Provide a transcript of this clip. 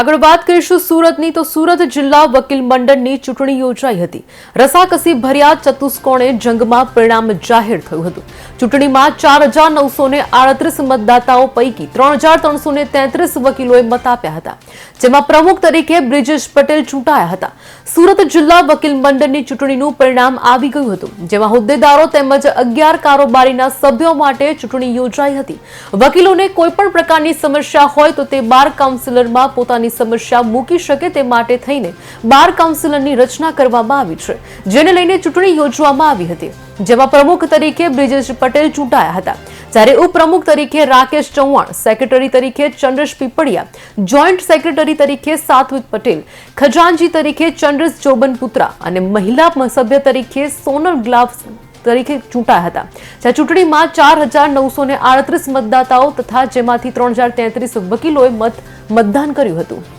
આગળ વાત કરીશું સુરતની, તો સુરત જિલ્લા વકીલ મંડળની ચૂંટણી યોજાઈ હતી. રસાકસી ભર્યા ચતુષ્કોણે જંગમાં પરિણામ જાહેર થયું હતું. ચૂંટણીમાં ચાર મતદાતાઓ પૈકી ત્રણ વકીલોએ મત આપ્યા હતા, જેમાં પ્રમુખ તરીકે બ્રિજેશ પટેલ ચૂંટાયા હતા. સુરત જિલ્લા વકીલ મંડળની ચૂંટણીનું પરિણામ આવી ગયું હતું, જેમાં હોદ્દેદારો તેમજ અગિયાર કારોબારીના સભ્યો માટે ચૂંટણી યોજાઈ હતી. વકીલોને કોઈ પણ પ્રકારની સમસ્યા હોય તો તે બાર કાઉન્સિલરમાં પોતાની સમસ્યા મૂકી શકે તે માટે થઈને બાર કાઉન્સિલરની રચના કરવામાં આવી છે, જેને લઈને ચૂંટણી યોજવામાં આવી હતી, જેમાં પ્રમુખ તરીકે બ્રિજેશ પટેલ ચૂંટાયા હતા. જ્યારે ઉપપ્રમુખ તરીકે રાકેશ ચૌહાણ, સેક્રેટરી તરીકે ચંદ્રેશ પીપળિયા, જોઈન્ટ સેક્રેટરી તરીકે સાત્વિક પટેલ, ખજાનજી તરીકે ચંદ્રેશ ચોબનપુત્રા અને મહિલા સભ્ય તરીકે સોનલ ગ્લાવ તરીકે ચૂંટાયા હતા. જ્યાં ચૂંટણીમાં ચાર હજાર નવસો ને આડત્રીસ મતદાતાઓ તથા જેમાંથી ત્રણ હજાર તેત્રીસ વકીલોએ મત મતદાન કર્યું હતું.